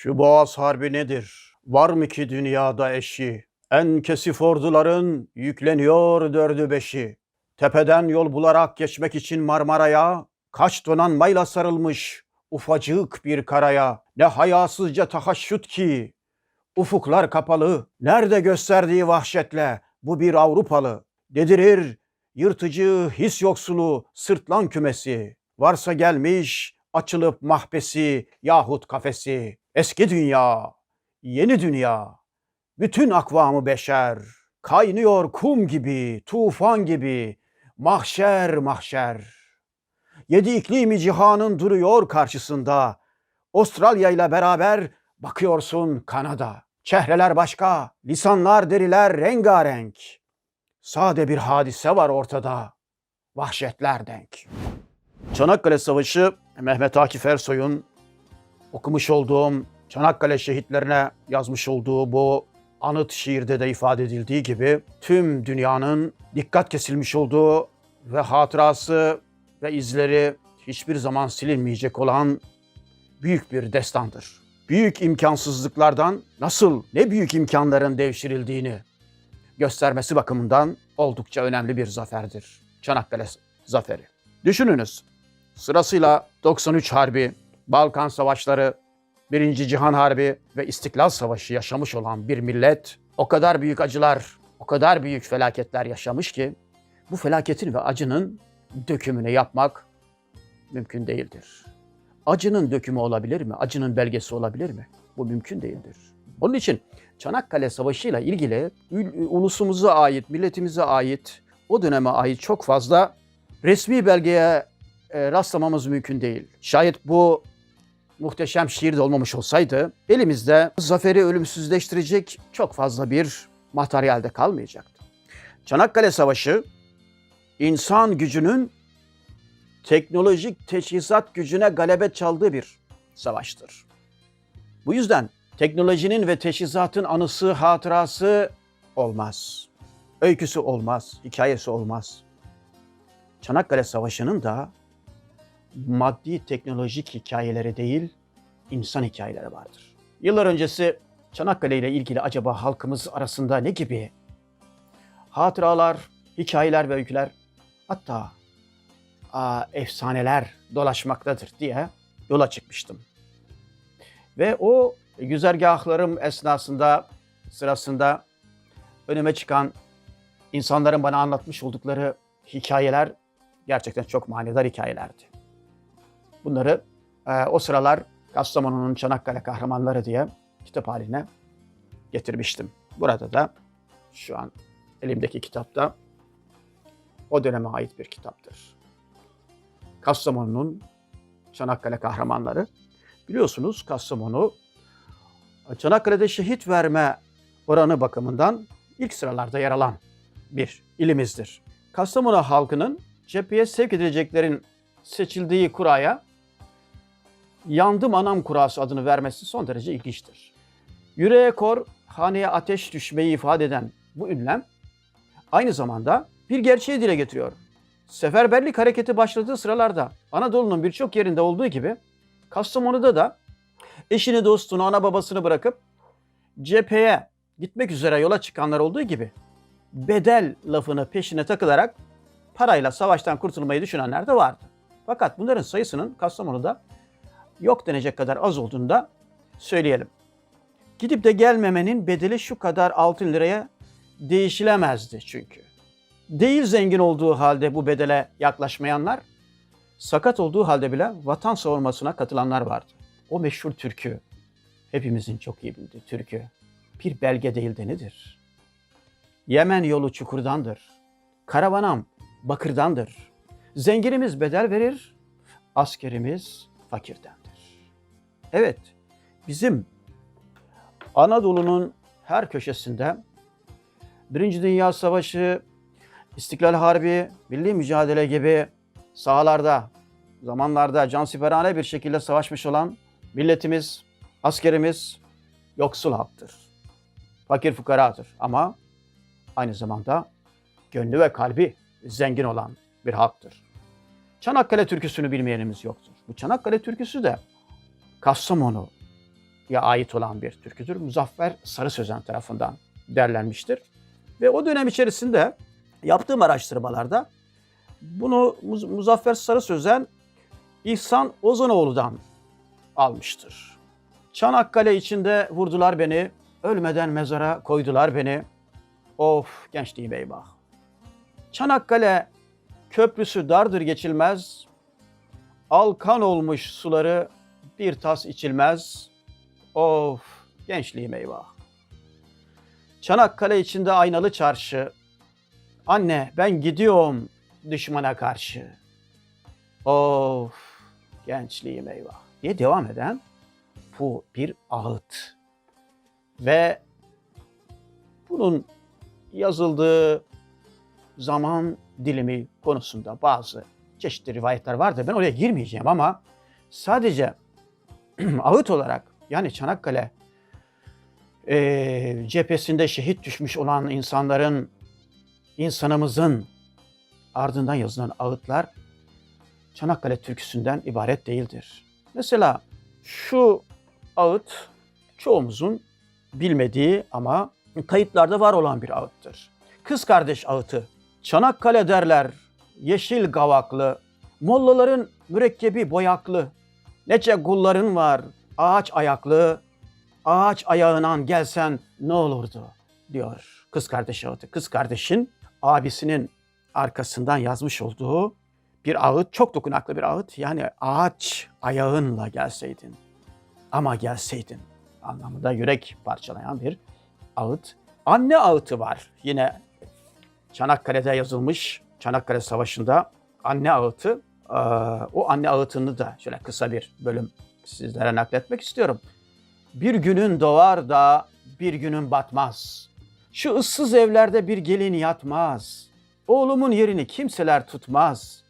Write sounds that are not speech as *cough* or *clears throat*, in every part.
Şu Boğaz Harbi nedir? Var mı ki dünyada eşi? En kesif orduların yükleniyor dördü beşi. Tepeden yol bularak geçmek için Marmara'ya, kaç donanmayla sarılmış ufacık bir karaya. Ne hayasızca tahaşşüt ki, ufuklar kapalı. Nerede gösterdiği vahşetle bu bir Avrupalı. Dedirir yırtıcı his yoksulu sırtlan kümesi. Varsa gelmiş açılıp mahbesi yahut kafesi. Eski dünya, yeni dünya, bütün akvamı beşer. Kaynıyor kum gibi, tufan gibi, mahşer mahşer. Yedi iklimi cihanın duruyor karşısında. Avustralya ile beraber bakıyorsun Kanada. Çehreler başka, lisanlar deriler rengarenk. Sade bir hadise var ortada. Vahşetler denk. Çanakkale Savaşı Mehmet Akif Ersoy'un okumuş olduğum Çanakkale şehitlerine yazmış olduğu bu anıt şiirde de ifade edildiği gibi tüm dünyanın dikkat kesilmiş olduğu ve hatırası ve izleri hiçbir zaman silinmeyecek olan büyük bir destandır. Büyük imkansızlıklardan nasıl ne büyük imkanların devşirildiğini göstermesi bakımından oldukça önemli bir zaferdir. Çanakkale zaferi. Düşününüz. Sırasıyla 93 Harbi, Balkan Savaşları, Birinci Cihan Harbi ve İstiklal Savaşı yaşamış olan bir millet o kadar büyük acılar, o kadar büyük felaketler yaşamış ki bu felaketin ve acının dökümünü yapmak mümkün değildir. Acının dökümü olabilir mi? Acının belgesi olabilir mi? Bu mümkün değildir. Onun için Çanakkale Savaşı ile ilgili ulusumuza ait, milletimize ait, o döneme ait çok fazla resmi belgeye e, rastlamamız mümkün değil. Şayet bu muhteşem şiir de olmamış olsaydı elimizde zaferi ölümsüzleştirecek çok fazla bir materyal de kalmayacaktı. Çanakkale Savaşı insan gücünün teknolojik teçhizat gücüne galebe çaldığı bir savaştır. Bu yüzden teknolojinin ve teçhizatın anısı, hatırası olmaz. Öyküsü olmaz, hikayesi olmaz. Çanakkale Savaşı'nın da maddi teknolojik hikayeleri değil, insan hikayeleri vardır. Yıllar öncesi Çanakkale ile ilgili acaba halkımız arasında ne gibi hatıralar, hikayeler ve öyküler hatta aa, efsaneler dolaşmaktadır diye yola çıkmıştım. Ve o güzergahlarım esnasında, sırasında önüme çıkan insanların bana anlatmış oldukları hikayeler gerçekten çok manidar hikayelerdi. Bunları e, o sıralar Kastamonu'nun Çanakkale Kahramanları diye kitap haline getirmiştim. Burada da şu an elimdeki kitapta o döneme ait bir kitaptır. Kastamonu'nun Çanakkale Kahramanları. Biliyorsunuz Kastamonu Çanakkale'de şehit verme oranı bakımından ilk sıralarda yer alan bir ilimizdir. Kastamonu halkının cepheye sevk edileceklerin seçildiği kuraya yandım anam kurası adını vermesi son derece ilginçtir. Yüreğe kor, haneye ateş düşmeyi ifade eden bu ünlem aynı zamanda bir gerçeği dile getiriyor. Seferberlik hareketi başladığı sıralarda Anadolu'nun birçok yerinde olduğu gibi Kastamonu'da da eşini dostunu ana babasını bırakıp cepheye gitmek üzere yola çıkanlar olduğu gibi bedel lafını peşine takılarak parayla savaştan kurtulmayı düşünenler de vardı. Fakat bunların sayısının Kastamonu'da yok denecek kadar az olduğunu da söyleyelim. Gidip de gelmemenin bedeli şu kadar altın liraya değişilemezdi çünkü. Değil zengin olduğu halde bu bedele yaklaşmayanlar, sakat olduğu halde bile vatan savunmasına katılanlar vardı. O meşhur türkü, hepimizin çok iyi bildiği türkü, bir belge değil de nedir? Yemen yolu çukurdandır, karavanam bakırdandır. Zenginimiz bedel verir, askerimiz fakirdendir. Evet, bizim Anadolu'nun her köşesinde Birinci Dünya Savaşı, İstiklal Harbi, milli mücadele gibi sahalarda, zamanlarda cansiperane bir şekilde savaşmış olan milletimiz, askerimiz yoksul halktır. Fakir fukaradır ama aynı zamanda gönlü ve kalbi zengin olan bir halktır. Çanakkale türküsünü bilmeyenimiz yoktur. Bu Çanakkale türküsü de Kastamonu ya ait olan bir türküdür. Muzaffer Sarı Sözen tarafından derlenmiştir. Ve o dönem içerisinde yaptığım araştırmalarda bunu Muz- Muzaffer Sarı Sözen İhsan Ozanoğlu'dan almıştır. Çanakkale içinde vurdular beni, ölmeden mezara koydular beni. Of gençliğim eyvah. Çanakkale köprüsü dardır geçilmez. Alkan olmuş suları bir tas içilmez. Of gençliğim eyvah. Çanakkale içinde aynalı çarşı. Anne ben gidiyorum düşmana karşı. Of gençliğim eyvah diye devam eden bu bir ağıt. Ve bunun yazıldığı zaman dilimi konusunda bazı çeşitli rivayetler vardır. Ben oraya girmeyeceğim ama sadece *clears throat* ağıt olarak yani Çanakkale eee, cephesinde şehit düşmüş olan insanların, insanımızın ardından yazılan ağıtlar Çanakkale türküsünden ibaret değildir. Mesela şu ağıt çoğumuzun bilmediği ama kayıtlarda var olan bir ağıttır. Kız kardeş ağıtı. Çanakkale derler, yeşil gavaklı, mollaların mürekkebi boyaklı. Nece kulların var, ağaç ayaklı, ağaç ayağından gelsen ne olurdu diyor kız kardeş ağıtı. Kız kardeşin abisinin arkasından yazmış olduğu bir ağıt, çok dokunaklı bir ağıt. Yani ağaç ayağınla gelseydin ama gelseydin anlamında yürek parçalayan bir ağıt. Anne ağıtı var yine Çanakkale'de yazılmış. Çanakkale Savaşı'nda anne ağıtı. O anne ağıtını da şöyle kısa bir bölüm sizlere nakletmek istiyorum. Bir günün doğar da bir günün batmaz. Şu ıssız evlerde bir gelin yatmaz. Oğlumun yerini kimseler tutmaz.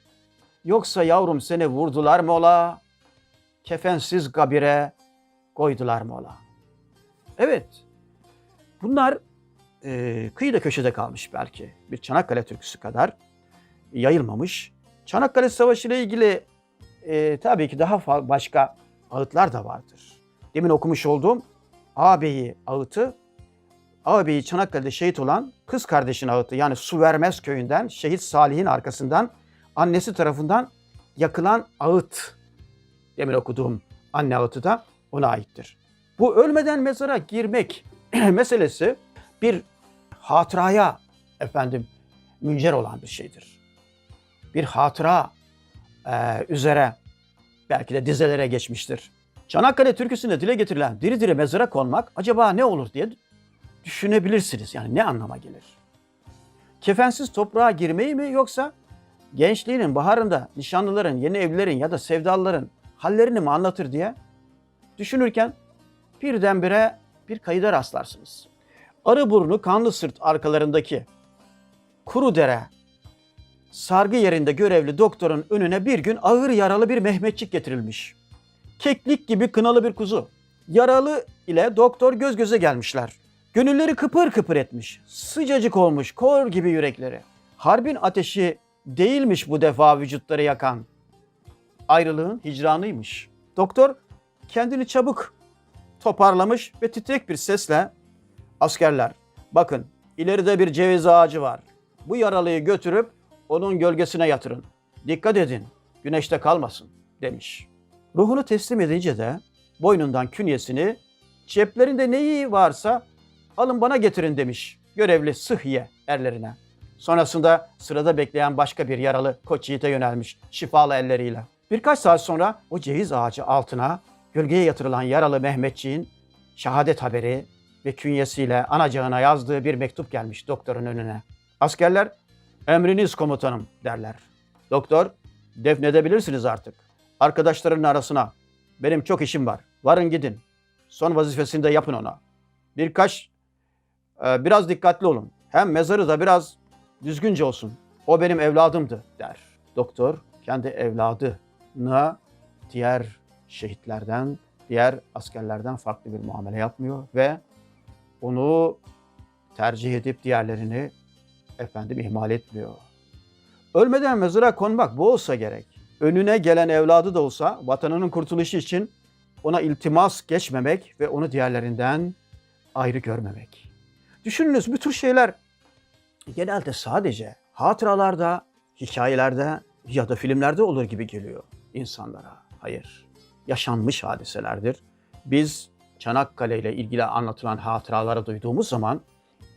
Yoksa yavrum seni vurdular mı ola? Kefensiz kabire koydular mı ola? Evet. Bunlar e, kıyıda köşede kalmış belki. Bir Çanakkale türküsü kadar yayılmamış. Çanakkale Savaşı ile ilgili e, tabii ki daha başka ağıtlar da vardır. Demin okumuş olduğum ağabeyi ağıtı, ağabeyi Çanakkale'de şehit olan kız kardeşin ağıtı. Yani Su Vermez köyünden şehit Salih'in arkasından annesi tarafından yakılan ağıt. Demin okuduğum anne ağıtı da ona aittir. Bu ölmeden mezara girmek *clears throat* meselesi bir hatıraya efendim müncer olan bir şeydir. Bir hatıra e, üzere belki de dizelere geçmiştir. Çanakkale türküsünde dile getirilen diri diri mezara konmak acaba ne olur diye düşünebilirsiniz. Yani ne anlama gelir? Kefensiz toprağa girmeyi mi yoksa gençliğinin baharında nişanlıların, yeni evlilerin ya da sevdalıların hallerini mi anlatır diye düşünürken birdenbire bir kayıda rastlarsınız. Arıburnu Kanlı Sırt arkalarındaki Kuru Dere sargı yerinde görevli doktorun önüne bir gün ağır yaralı bir Mehmetçik getirilmiş. Keklik gibi kınalı bir kuzu. Yaralı ile doktor göz göze gelmişler. Gönülleri kıpır kıpır etmiş. Sıcacık olmuş kor gibi yürekleri. Harbin ateşi değilmiş bu defa vücutları yakan. Ayrılığın hicranıymış. Doktor kendini çabuk toparlamış ve titrek bir sesle askerler bakın ileride bir ceviz ağacı var. Bu yaralıyı götürüp onun gölgesine yatırın. Dikkat edin güneşte kalmasın demiş. Ruhunu teslim edince de boynundan künyesini ceplerinde neyi varsa alın bana getirin demiş görevli sıhhiye erlerine. Sonrasında sırada bekleyen başka bir yaralı koç yiğite yönelmiş şifalı elleriyle. Birkaç saat sonra o ceviz ağacı altına gölgeye yatırılan yaralı Mehmetçiğin şehadet haberi ve künyesiyle anacığına yazdığı bir mektup gelmiş doktorun önüne. Askerler emriniz komutanım derler. Doktor defnedebilirsiniz artık. Arkadaşlarının arasına benim çok işim var. Varın gidin. Son vazifesini de yapın ona. Birkaç e, biraz dikkatli olun. Hem mezarı da biraz düzgünce olsun. O benim evladımdı der. Doktor kendi evladına diğer şehitlerden, diğer askerlerden farklı bir muamele yapmıyor ve onu tercih edip diğerlerini efendim ihmal etmiyor. Ölmeden mezara konmak bu olsa gerek. Önüne gelen evladı da olsa vatanının kurtuluşu için ona iltimas geçmemek ve onu diğerlerinden ayrı görmemek. Düşününüz bu tür şeyler genelde sadece hatıralarda, hikayelerde ya da filmlerde olur gibi geliyor insanlara. Hayır, yaşanmış hadiselerdir. Biz Çanakkale ile ilgili anlatılan hatıraları duyduğumuz zaman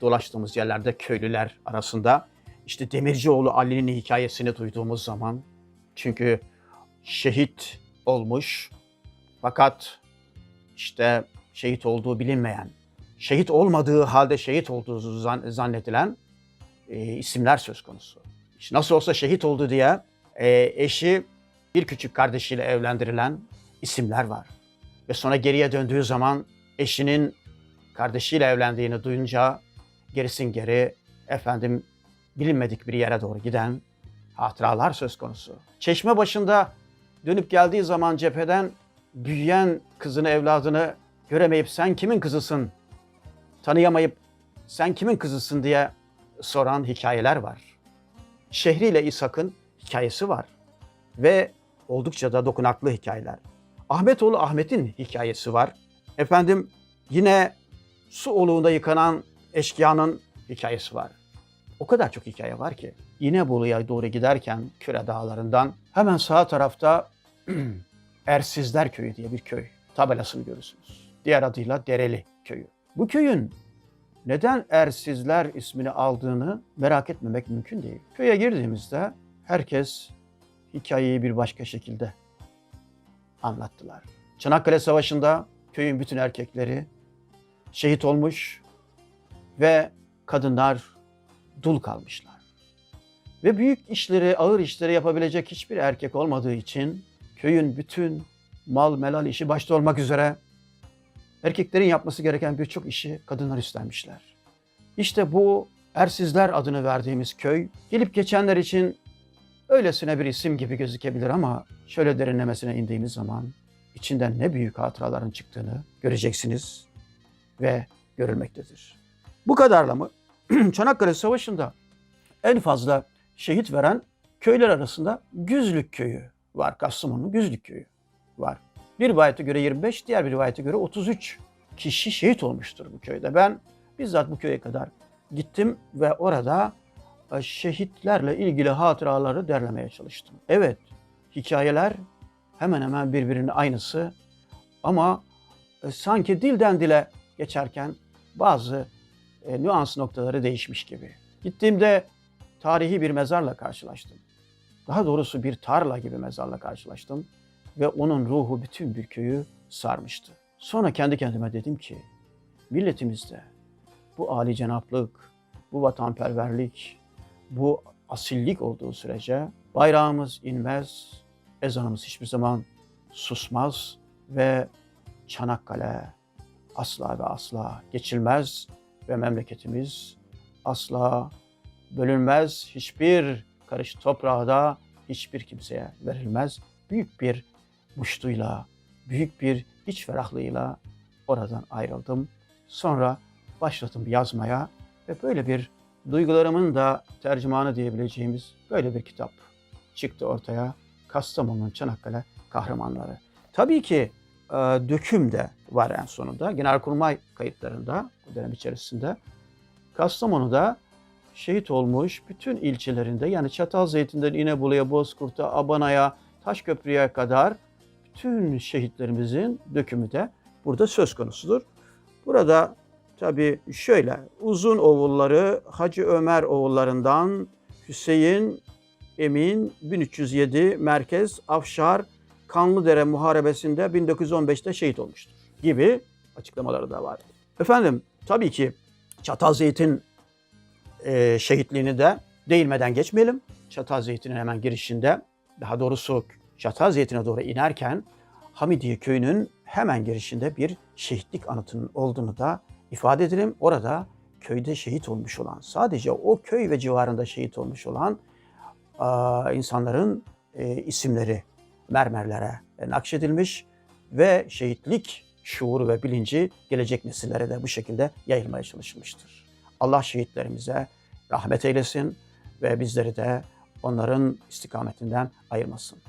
dolaştığımız yerlerde köylüler arasında işte Demircioğlu Ali'nin hikayesini duyduğumuz zaman çünkü şehit olmuş fakat işte şehit olduğu bilinmeyen, şehit olmadığı halde şehit olduğu zan- zannedilen e, isimler söz konusu. İşte nasıl olsa şehit oldu diye e, eşi bir küçük kardeşiyle evlendirilen isimler var. Ve sonra geriye döndüğü zaman eşinin kardeşiyle evlendiğini duyunca gerisin geri efendim bilinmedik bir yere doğru giden hatıralar söz konusu. Çeşme başında dönüp geldiği zaman cepheden büyüyen kızını evladını göremeyip sen kimin kızısın tanıyamayıp sen kimin kızısın diye soran hikayeler var. Şehri ile İshak'ın hikayesi var ve oldukça da dokunaklı hikayeler. Ahmetoğlu Ahmet'in hikayesi var. Efendim yine su oluğunda yıkanan eşkıyanın hikayesi var. O kadar çok hikaye var ki. İnebolu'ya doğru giderken Küre Dağları'ndan hemen sağ tarafta *clears throat* Ersizler Köyü diye bir köy tabelasını görürsünüz. Diğer adıyla Dereli Köyü. Bu köyün neden Ersizler ismini aldığını merak etmemek mümkün değil. Köye girdiğimizde herkes hikayeyi bir başka şekilde anlattılar. Çanakkale Savaşı'nda köyün bütün erkekleri şehit olmuş ve kadınlar dul kalmışlar. Ve büyük işleri, ağır işleri yapabilecek hiçbir erkek olmadığı için köyün bütün mal melal işi başta olmak üzere erkeklerin yapması gereken birçok işi kadınlar üstlenmişler. İşte bu Ersizler adını verdiğimiz köy gelip geçenler için öylesine bir isim gibi gözükebilir ama şöyle derinlemesine indiğimiz zaman içinden ne büyük hatıraların çıktığını göreceksiniz ve görülmektedir. Bu kadarla mı? *clears throat* Çanakkale Savaşı'nda en fazla şehit veren köyler arasında Güzlük Köyü var. Kastamonu'nun Güzlük Köyü var. Bir rivayete göre 25, diğer bir rivayete göre 33 kişi şehit olmuştur bu köyde. Ben bizzat bu köye kadar gittim ve orada e, şehitlerle ilgili hatıraları derlemeye çalıştım. Evet, hikayeler hemen hemen birbirinin aynısı ama e, sanki dilden dile geçerken bazı e, nüans noktaları değişmiş gibi. Gittiğimde tarihi bir mezarla karşılaştım. Daha doğrusu bir tarla gibi mezarla karşılaştım ve onun ruhu bütün bir köyü sarmıştı. Sonra kendi kendime dedim ki milletimizde bu âli cenaplık, bu vatanperverlik, bu asillik olduğu sürece bayrağımız inmez, ezanımız hiçbir zaman susmaz ve Çanakkale asla ve asla geçilmez ve memleketimiz asla bölünmez. Hiçbir karış toprağa da hiçbir kimseye verilmez. Büyük bir muştuyla, büyük bir iç ferahlığıyla oradan ayrıldım. Sonra başladım yazmaya ve böyle bir duygularımın da tercümanı diyebileceğimiz böyle bir kitap çıktı ortaya. Kastamonu'nun Çanakkale kahramanları. Tabii ki e, döküm de var en sonunda. Genelkurmay kayıtlarında bu dönem içerisinde. Kastamonu'da şehit olmuş bütün ilçelerinde yani Çatalzeytin'den İnebolu'ya, Bozkurt'a, Abana'ya, Taşköprü'ye kadar bütün şehitlerimizin dökümü de burada söz konusudur. Burada tabii şöyle uzun oğulları Hacı Ömer oğullarından Hüseyin Emin 1307 Merkez Afşar Kanlıdere Muharebesi'nde 1915'te şehit olmuştur gibi açıklamaları da var. Efendim tabii ki Çatalzeytin e, şehitliğini de değinmeden geçmeyelim. Çatalzeytin'in hemen girişinde daha doğrusu Çatalzeytin'e doğru inerken Hamidiye köyünün hemen girişinde bir şehitlik anıtının olduğunu da ifade edelim. Orada köyde şehit olmuş olan, sadece o köy ve civarında şehit olmuş olan a, insanların e, isimleri mermerlere nakşedilmiş ve şehitlik şuuru ve bilinci gelecek nesillere de bu şekilde yayılmaya çalışılmıştır. Allah şehitlerimize rahmet eylesin ve bizleri de onların istikametinden ayırmasın.